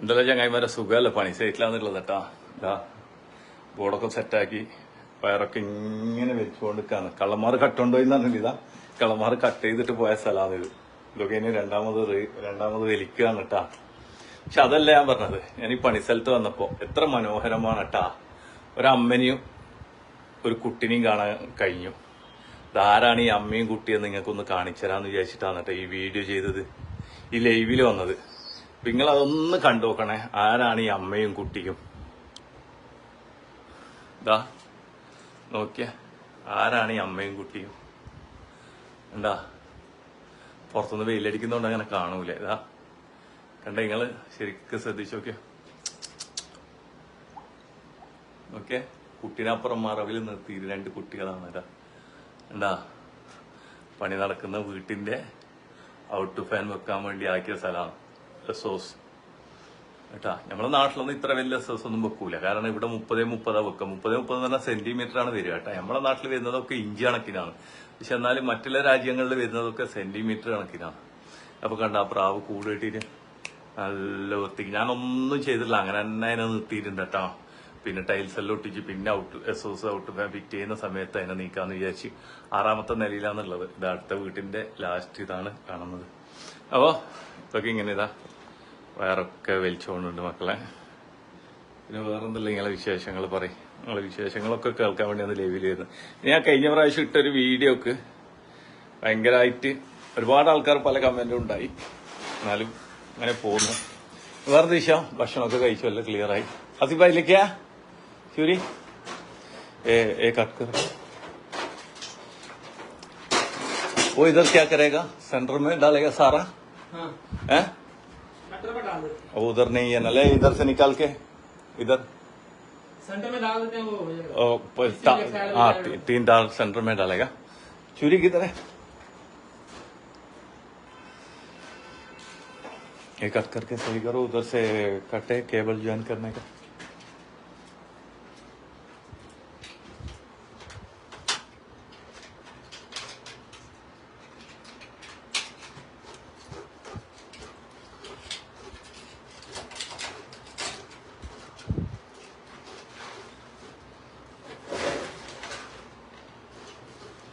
എന്തല്ല ചങ്ങായിമാരെ സുഖമല്ല പണി സൈറ്റിലാന്നുള്ളത് കേട്ടാ. ബോർഡൊക്കെ സെറ്റാക്കി വയറൊക്കെ ഇങ്ങനെ വെച്ചുകൊണ്ടിരിക്കാണ് കള്ളന്മാർ കട്ടുണ്ടോ എന്ന് ഇതാ കള്ളന്മാർ കട്ട് ചെയ്തിട്ട് പോയ സ്ഥലമാണ് ഇത്. ഇതൊക്കെ ഇനി രണ്ടാമത് രണ്ടാമത് വലിക്കുകയാണ് കേട്ടാ. പക്ഷെ അതല്ല ഞാൻ പറഞ്ഞത്. ഞാൻ ഈ പണിസ്ഥലത്ത് വന്നപ്പോ എത്ര മനോഹരമാണ് കേട്ടാ. ഒരമ്മനെയും ഒരു കുട്ടിനെയും കാണാൻ കഴിഞ്ഞു. ഇതാരാണ് ഈ അമ്മയും കുട്ടിയും നിങ്ങൾക്കൊന്ന് കാണിച്ചു തരാന്ന് വിചാരിച്ചിട്ടാണ് കേട്ടോ ഈ വീഡിയോ ചെയ്തത്. ഈ ലൈവിൽ വന്നത്. നിങ്ങൾ അതൊന്ന് കണ്ടു നോക്കണേ ആരാണ് ഈ അമ്മയും കുട്ടിയും? ഇതാ നോക്കിയ. ആരാണ് ഈ അമ്മയും കുട്ടിയും? എന്താ? പുറത്തുനിന്ന് വെയിലടിക്കുന്നോണ്ട് അങ്ങനെ കാണൂല. ഇതാ കണ്ട നിങ്ങൾ? ശരിക്കും ശ്രദ്ധിച്ചു നോക്കിയോ. ഓക്കെ കുട്ടീനപ്പുറം മറവിൽ നിർത്തി രണ്ട് കുട്ടികളാണ്. ഇതാ എന്താ? പണി നടക്കുന്ന വീട്ടിന്റെ ഔട്ട് ഫാൻ വെക്കാൻ വേണ്ടി ആക്കിയ സ്ഥലമാണ്. റിസോഴ്സ് കേട്ടാ നമ്മുടെ നാട്ടിലൊന്നും ഇത്ര വലിയ സോസ് ഒന്നും വെക്കൂല. കാരണം ഇവിടെ മുപ്പതേ മുപ്പതാ വെക്കുക മുപ്പതേ മുപ്പത് എന്ന് പറഞ്ഞാൽ സെന്റിമീറ്റർ ആണ് വരിക കേട്ടാ. നമ്മളെ നാട്ടിൽ വരുന്നതൊക്കെ ഇഞ്ചി കണക്കിനാണ്. പക്ഷെ എന്നാലും മറ്റുള്ള രാജ്യങ്ങളിൽ വരുന്നതൊക്കെ സെന്റിമീറ്റർ കണക്കിനാണ്. അപ്പൊ കണ്ട ആ പ്രാവ് കൂട് കെട്ടിയിട്ട് നല്ല വൃത്തിക്ക്. ഞാനൊന്നും ചെയ്തിട്ടില്ല. അങ്ങനെ തന്നെ അതിനെ നിർത്തിയിട്ടുണ്ട് കേട്ടോ. പിന്നെ ടൈൽസ് എല്ലാം ഒട്ടിച്ച് പിന്നെ out S S outfit ചെയ്യുന്ന സമയത്ത് അതിനെ നീക്കാന്ന് വിചാരിച്ച് ആറാമത്തെ നിലയിലാന്നുള്ളത്. ഇത് അടുത്ത വീട്ടിന്റെ ലാസ്റ്റ് ഇതാണ് കാണുന്നത്. അപ്പോ ഇതൊക്കെ ഇങ്ങനെ ഇതാ. വയറൊക്കെ വലിച്ചുകൊണ്ടുണ്ട് മക്കളെ പിന്നെ വേറെന്തല്ല നിങ്ങളെ വിശേഷങ്ങൾ പറയും നിങ്ങളെ വിശേഷങ്ങളൊക്കെ കേൾക്കാൻ വേണ്ടി ഒന്ന് ലൈവിൽ വരുന്നത് ഞാൻ കഴിഞ്ഞ പ്രാവശ്യം ഇട്ടൊരു വീഡിയോക്ക് ഭയങ്കരമായിട്ട് ഒരുപാട് ആൾക്കാർ പല കമന്റും ഉണ്ടായി എന്നാലും അങ്ങനെ പോകുന്നു വേറെ ദിശ ഭക്ഷണമൊക്കെ കഴിച്ചു അല്ല ക്ലിയർ ആയി അസിബായിലേക്കാ ശരി ए ए कट कर वो इधर क्या करेगा सेंटर में डालेगा सारा हाँ है मटर में डाल देते उधर नहीं है नले इधर से निकाल के इधर। सेंटर में डाल देते हैं वो हो ता- हाँ तीन डाल सेंटर में डालेगा। चूरी किधर है? ये कट करके सही करो उधर से कटे केबल ज्वाइन करने का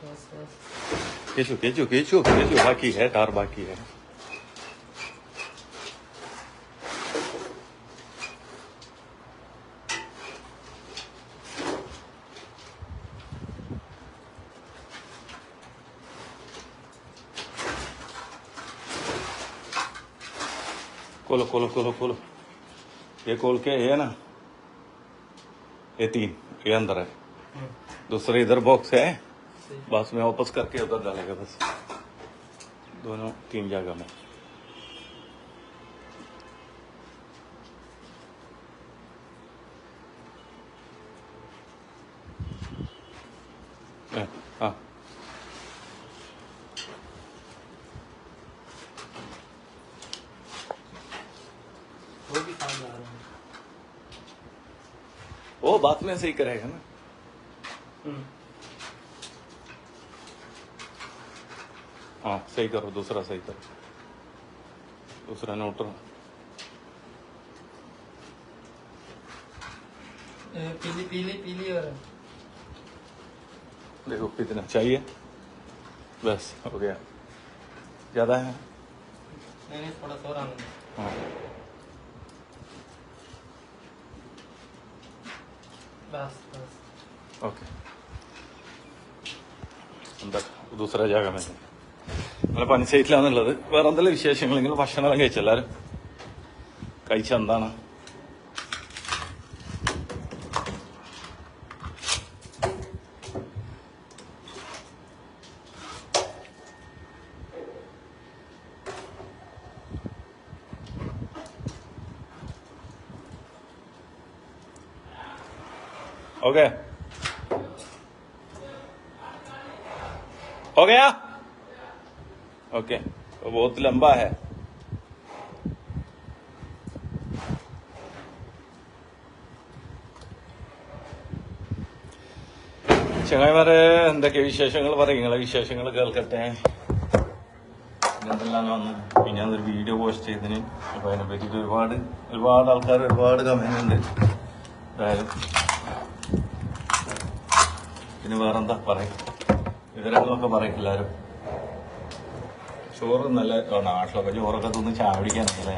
बस बस खींचो खींचो खींचो खींचो बाकी है, तार बाकी है। खोलो खोलो खोलो खोलो। ये खोल के ये ना? ये तीन, ये अंदर है। दूसरे इधर बॉक्स है। बस मैं वापस करके उधर डालेगा बस। दोनों तीन जगह में। हाँ, वो बात में सही करेगा ना हम्म, हाँ सही करो दूसरा सही करो। दूसरा नोट रहा पीली पीली पीली और देखो कितना चाहिए। बस हो गया। ज़्यादा है? नहीं थोड़ा सा और हाँ। बस बस। ओके। अंदर दूसरा जगह में। അങ്ങനെ പഞ്ചായത്തിലാണെന്നുള്ളത് വേറെ എന്തെല്ലാം വിശേഷങ്ങളെങ്കിലും ഭക്ഷണമെല്ലാം കഴിച്ചു എല്ലാവരും? കഴിച്ച? എന്താണ്? ഓക്കെ. ഓക്കെയാ ओके तो बहुत लंबा है ചങ്ങായിമാരെ എന്തൊക്കെ വിശേഷങ്ങൾ പറയും നിങ്ങളെ വിശേഷങ്ങൾ കേൾക്കട്ടെ പിന്നെ എന്തെല്ലാം വന്നു പിന്നെ ഞാനൊരു വീഡിയോ പോസ്റ്റ് ചെയ്തതിന് അപ്പോൾ അതിനെ പറ്റിയിട്ട് ഒരുപാട് ഒരുപാട് ആൾക്കാർ ഒരുപാട് കമന്റ് ഉണ്ട് എന്തായാലും പിന്നെ വേറെന്താ പറയും വിവരങ്ങളൊക്കെ പറയും എല്ലാവരും ചോറ് നല്ല നാട്ടിലൊക്കെ ചോറൊക്കെ തിന്ന് ചാവടിക്കാനല്ലേ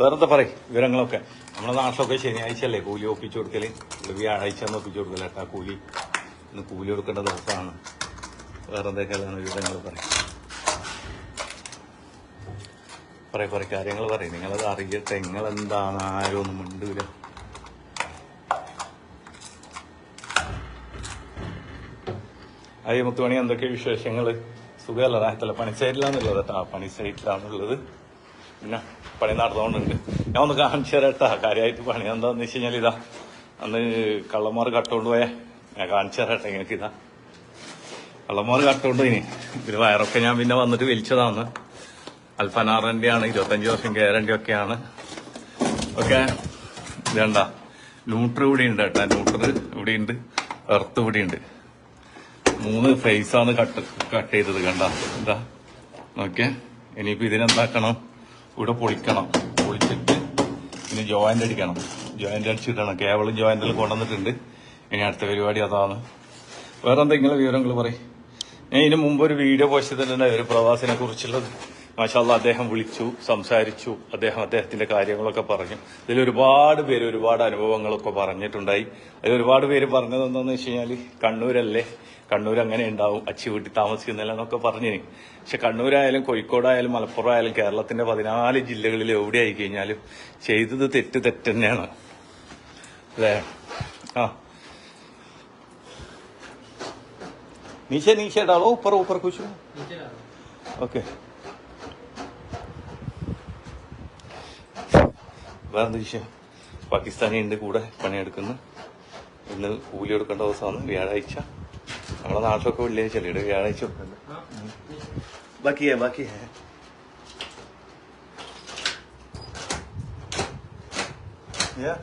വേറെന്താ പറയും? വിവരങ്ങളൊക്കെ. നമ്മുടെ നാട്ടിലൊക്കെ ശനിയാഴ്ച അല്ലേ കൂലി ഒപ്പിച്ചു കൊടുക്കൽ? വ്യാഴാഴ്ച ഒന്ന് ഒപ്പിച്ചു കൊടുക്കല കേട്ടാ കൂലി. ഇന്ന് കൂലി കൊടുക്കേണ്ട ദിവസമാണ്. വേറെന്തൊക്കെയാണ് വിവരങ്ങൾ പറയും. പറയും പറയും കാര്യങ്ങൾ പറയും. നിങ്ങളത് അറിയട്ടെ. നിങ്ങളെന്താണ്? ആരും ഒന്നും മിണ്ടൂല. അയ്യ മുത്തുമണി എന്തൊക്കെ വിശേഷങ്ങൾ സുഖമല്ല പണി സൈറ്റിലാണുള്ളത് കേട്ടാ. പണി സൈറ്റിലാണുള്ളത് പിന്നെ പണി നടന്നുകൊണ്ടുണ്ട് ഞാൻ ഒന്ന് കാണിച്ചു തരാം കേട്ടാ. കാര്യമായിട്ട് പണി എന്താന്ന് വെച്ച് കഴിഞ്ഞാൽ ഇതാ. അന്ന് കള്ളന്മാർ കട്ടുകൊണ്ട് പോയാ. ഞാൻ കാണിച്ചു തരാട്ടെ നിങ്ങൾക്ക് ഇതാ. കള്ളന്മാർ കട്ടുകൊണ്ട് ഇനി. ഇത് വയറൊക്കെ ഞാൻ പിന്നെ വന്നിട്ട് വലിച്ചതാണ്. അൽഫനാറിന്റെ ആണ് ഇരുപത്തഞ്ച് വർഷം ഗ്യാരണ്ടി ഒക്കെയാണ്. ഓക്കെ ഇതേണ്ട. ന്യൂട്ടർ ഇവിടെ ഉണ്ട് കേട്ടാ. ന്യൂട്ടർ ഇവിടെ ഉണ്ട്. എർത്ത് ഇവിടെ ഉണ്ട്. മൂന്ന് ഫേസാണ് കട്ട് കട്ട് ചെയ്തത് കണ്ട. എന്താ ഓക്കെ ഇനിയിപ്പോ ഇതിനെന്താക്കണം? ഇവിടെ പൊളിക്കണം. പൊളിച്ചിട്ട് ഇനി ജോയിന്റ് അടിക്കണം. ജോയിന്റ് അടിച്ചിട്ടാണ്. കേവലം ജോയിന്റിൽ കൊണ്ടുവന്നിട്ടുണ്ട്. ഇനി അടുത്ത പരിപാടി അതാണ്. വേറെ എന്തെങ്കിലും വിവരങ്ങൾ പറയും. ഞാൻ ഇതിന് മുമ്പ് ഒരു വീഡിയോ പോസ്റ്റ് ചെയ്തിട്ടുണ്ട്. ഒരു പ്രവാസിനെ കുറിച്ചുള്ളത്. മാഷാല്ല അദ്ദേഹം വിളിച്ചു സംസാരിച്ചു. അദ്ദേഹം അദ്ദേഹത്തിന്റെ കാര്യങ്ങളൊക്കെ പറഞ്ഞു. ഇതിൽ ഒരുപാട് പേര് ഒരുപാട് അനുഭവങ്ങളൊക്കെ പറഞ്ഞിട്ടുണ്ടായി. അതിൽ ഒരുപാട് പേര് പറഞ്ഞതെന്താണെന്ന് വെച്ച് കഴിഞ്ഞാൽ കണ്ണൂരല്ലേ? കണ്ണൂർ അങ്ങനെ ഉണ്ടാവും. അച്ചി വീട്ടിൽ താമസിക്കുന്നില്ല എന്നൊക്കെ പറഞ്ഞു പക്ഷെ കണ്ണൂരായാലും കോഴിക്കോടായാലും മലപ്പുറം ആയാലും കേരളത്തിന്റെ പതിനാല് ജില്ലകളിൽ എവിടെ ആയി കഴിഞ്ഞാലും ചെയ്തത് തെറ്റ് തെറ്റ് തന്നെയാണ് അല്ലേ? ആ. നീശ നീശ ഇടാളോ ഉപ്പർ ഉപ്പർ കുശു. ഓക്കെ. വേറെ വിഷയം? പാകിസ്ഥാനി ഉണ്ട് കൂടെ പണിയെടുക്കുന്നു. ഇന്ന് കൂലി എടുക്കേണ്ട ദിവസമാണ്. വ്യാഴാഴ്ച. നമ്മുടെ നാട്ടിലൊക്കെ വെള്ളിയാഴ്ച അല്ലേ ഇവിടെ വ്യാഴാഴ്ച ഒക്കെ ഉണ്ട് हाँ ബാക്കി ഹേ ബാക്കി ഹേ Yeah.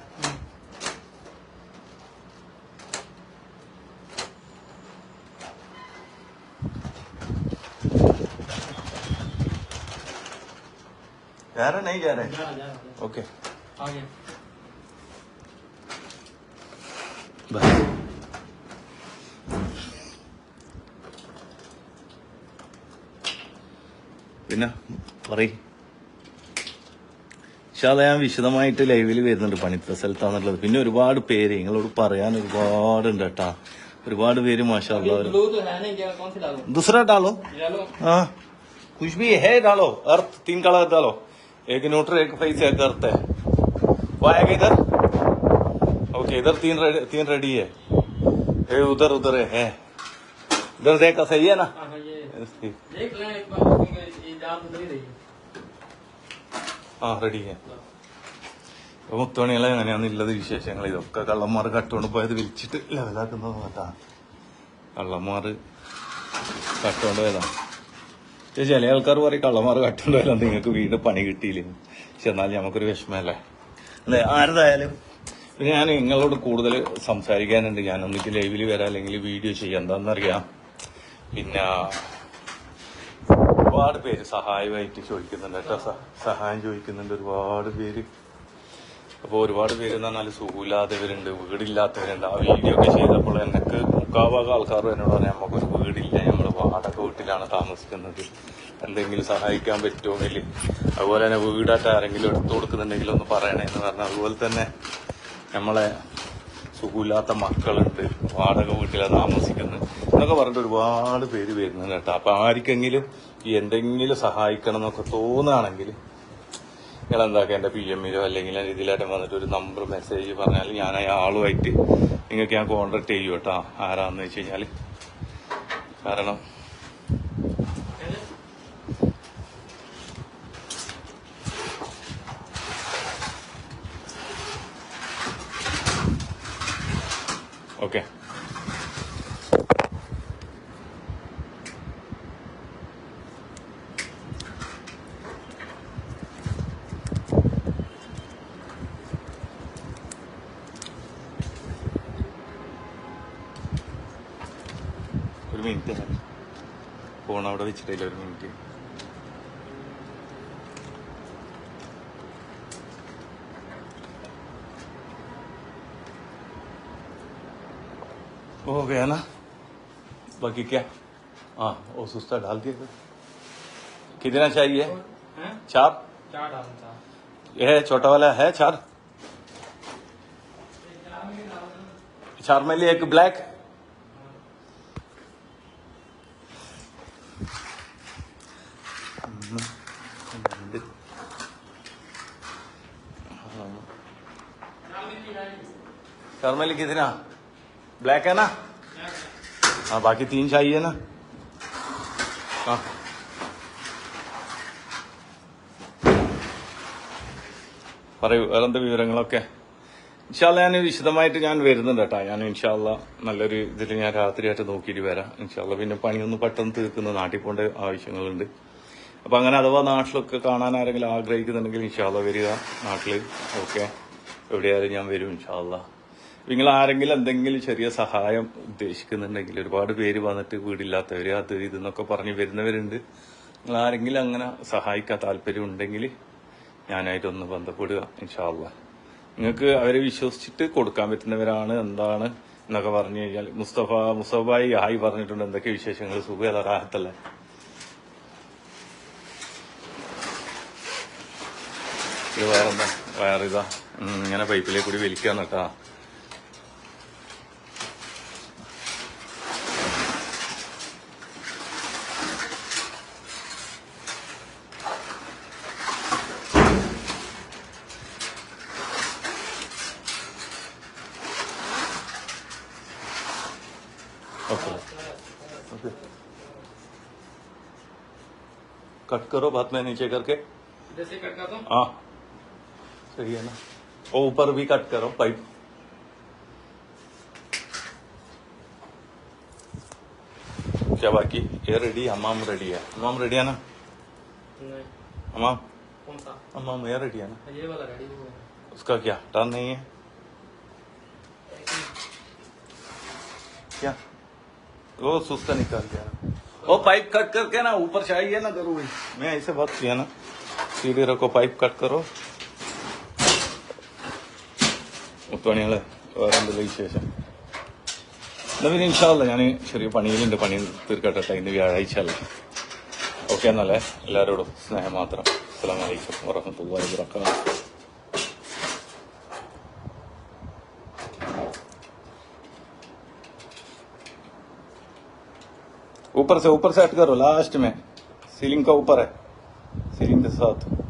जा रहा नहीं जा रहे जा जा जा। ओके आ പിന്നെ പറയ് പക്ഷെ അത് ഞാൻ വിശദമായിട്ട് ലൈവിൽ വരുന്നുണ്ട് പണിത്ത സ്ഥലത്താന്നുള്ളത് പിന്നെ ഒരുപാട് പേര് നിങ്ങളോട് പറയാൻ ഒരുപാടുണ്ട് കേട്ടാ ഒരുപാട് പേര് മാഷാ अभी ब्लू तो है नहीं क्या कौन सी डालो दूसरा डालो डालो हाँ कुछ भी है डालो अर्थ तीन कलर डालो एक न्यूट्रल एक फेस एक अर्थ है वो आएगा इधर ओके इधर तीन रेडी तीन रेडी है ये उधर उधर है इधर देखा सही है ना हाँ हाँ ये ठीक। देख लें एक बार ആ റെഡി ഇപ്പൊ മുത്തുമണികളെ അങ്ങനെയാണ് ഉള്ളത് വിശേഷങ്ങൾ. ഇതൊക്കെ കള്ളന്മാർ കട്ടുകൊണ്ട് പോയത് വിളിച്ചിട്ട് ലെവലാക്കുന്നത് കേട്ടാ കള്ളന്മാർ കട്ടുകൊണ്ട് പോയതാണ് ചില ആൾക്കാർ പറയും കള്ളന്മാർ കട്ടുകൊണ്ട് പോയാലും നിങ്ങൾക്ക് വീട് പണി കിട്ടിയില്ലേ? പക്ഷെ എന്നാലും നമുക്കൊരു വിഷമമല്ലേ അല്ലേ ആരതായാലും പിന്നെ ഞാൻ നിങ്ങളോട് കൂടുതൽ സംസാരിക്കാനുണ്ട്. ഞാൻ ഒന്നിക്ക് ലൈവിൽ വരാം അല്ലെങ്കിൽ വീഡിയോ ചെയ്യാം. എന്താണെന്നറിയാം പിന്നെ ഒരുപാട് പേര് സഹായമായിട്ട് ചോദിക്കുന്നുണ്ട് കേട്ടോ. സഹായം ചോദിക്കുന്നുണ്ട് ഒരുപാട് പേര്. അപ്പോൾ ഒരുപാട് പേര് എന്ന് പറഞ്ഞാൽ സുഖമില്ലാത്തവരുണ്ട് വീടില്ലാത്തവരുണ്ട്. ആ വീഡിയോ ഒക്കെ ചെയ്തപ്പോൾ എനിക്ക് മുക്കാഭാഗം ആൾക്കാർ എന്നോട് പറയാം നമുക്കൊരു വീടില്ല. നമ്മൾ വാടക വീട്ടിലാണ് താമസിക്കുന്നത്. എന്തെങ്കിലും സഹായിക്കാൻ പറ്റുമെങ്കിൽ അതുപോലെ തന്നെ വീടായിട്ട് ആരെങ്കിലും എടുത്തു കൊടുക്കുന്നുണ്ടെങ്കിൽ ഒന്ന് പറയണേ എന്ന് പറഞ്ഞാൽ അതുപോലെ തന്നെ നമ്മളെ സുഖമില്ലാത്ത മക്കളുണ്ട്. വാടക വീട്ടിലാണ് താമസിക്കുന്നത് എന്നൊക്കെ പറഞ്ഞിട്ട് ഒരുപാട് പേര് വരുന്നുണ്ട് കേട്ടോ. അപ്പൊ ആർക്കെങ്കിലും എന്തെങ്കിലും സഹായിക്കണം എന്നൊക്കെ തോന്നുകയാണെങ്കിൽ നിങ്ങൾ എന്താക്കുക എന്റെ പി എമ്മിലോ അല്ലെങ്കിൽ ഇതിലായിട്ട് വന്നിട്ട് ഒരു നമ്പർ മെസ്സേജ് പറഞ്ഞാൽ ഞാൻ ആളുമായിട്ട് നിങ്ങൾക്ക് ഞാൻ കോൺടാക്ട് ചെയ്യും കേട്ടോ. ആരാന്ന് വെച്ച് കഴിഞ്ഞാൽ കാരണം ഓക്കെ ഒരു മിനിറ്റ് ഫോൺ അവിടെ വെച്ചിട്ടില്ല ഒരു മിനിറ്റ് हो गया ना? बाकी क्या? हाँ वो सुस्ता डाल दिया कितना चाहिए? चार? चार डालना था। ये छोटा वाला है चार? चार में लिए एक ब्लैक चार में लिए कितना? ब्लैक है ना हाँ बाकी तीन चाहिए ना हाँ പറയൂ വേറെന്താ വിവരങ്ങളൊക്കെ ഇൻഷാല്ല ഞാൻ വിശദമായിട്ട് ഞാൻ വരുന്നുണ്ട് കേട്ടോ ഞാൻ ഇൻഷാല്ല നല്ലൊരു ഇതിൽ ഞാൻ രാത്രിയായിട്ട് നോക്കിയിട്ട് വരാം ഇൻഷാല്ല പിന്നെ പണിയൊന്നും പെട്ടെന്ന് തീർക്കുന്ന നാട്ടിൽ പോകേണ്ട ആവശ്യങ്ങളുണ്ട് അപ്പൊ അങ്ങനെ അഥവാ നാട്ടിലൊക്കെ കാണാൻ ആരെങ്കിലും ആഗ്രഹിക്കുന്നുണ്ടെങ്കിൽ ഇൻഷാല്ല വരിക നാട്ടില് ഓക്കെ എവിടെയായാലും ഞാൻ വരും ഇൻഷാല്ല നിങ്ങൾ ആരെങ്കിലും എന്തെങ്കിലും ചെറിയ സഹായം ഉദ്ദേശിക്കുന്നുണ്ടെങ്കിൽ ഒരുപാട് പേര് വന്നിട്ട് വീടില്ലാത്തവർ അത് ഇതെന്നൊക്കെ പറഞ്ഞ് വരുന്നവരുണ്ട്. നിങ്ങൾ ആരെങ്കിലും അങ്ങനെ സഹായിക്കാൻ താല്പര്യം ഉണ്ടെങ്കിൽ ഞാനായിട്ടൊന്ന് ബന്ധപ്പെടുക ഇൻഷാല്ല നിങ്ങൾക്ക് അവരെ വിശ്വസിച്ചിട്ട് കൊടുക്കാൻ പറ്റുന്നവരാണ് എന്താണ് എന്നൊക്കെ പറഞ്ഞു കഴിഞ്ഞാൽ മുസ്തഫ മുസ്തഫായി ഹായ് പറഞ്ഞിട്ടുണ്ട്. എന്തൊക്കെ വിശേഷങ്ങൾ? സുഖ റാഹത്തല്ലേ? ഇത് വേറെന്താ? ഇങ്ങനെ പൈപ്പിലേക്ക് കൂടി ओके ओके कट करो बाद में नीचे करके। जैसे कट का तो हाँ। सही है ना? और ऊपर भी कट करो पाइप क्या बाकी? ये रेडी हमाम रेडी है। हमाम रेडी है ना? नहीं। हमाम? कौन सा? हमाम ये रेडी है ना? ये वाला रेडी हो उसका क्या? टर्न नहीं है? क्या? वो सुस्ता निकाल दिया ना वो पाइप कट करके ना ऊपर चाहिए ना करो भाई मैं ऐसे बात किया ना सीधे रखो पाइप कट करो മുത്തുപണികള് വേറെ എന്തെങ്കിലും വിശേഷം എന്നാ പിന്നെ ഇൻഷാല്ല ഞാൻ ചെറിയ പണിയിലുണ്ട് പണി തീർക്കട്ടെ ഇന്ന് വ്യാഴാഴ്ച അല്ലേ ഓക്കെ എന്നല്ലേ എല്ലാവരോടും സ്നേഹം മാത്രം അസ്സാം വലൈക്കും വറഹമത്തല്ലാഹി വബറകാതുഹു ऊपर से ऊपर सेट करो लास्ट में। सीलिंग का ऊपर है। सीलिंग के साथ।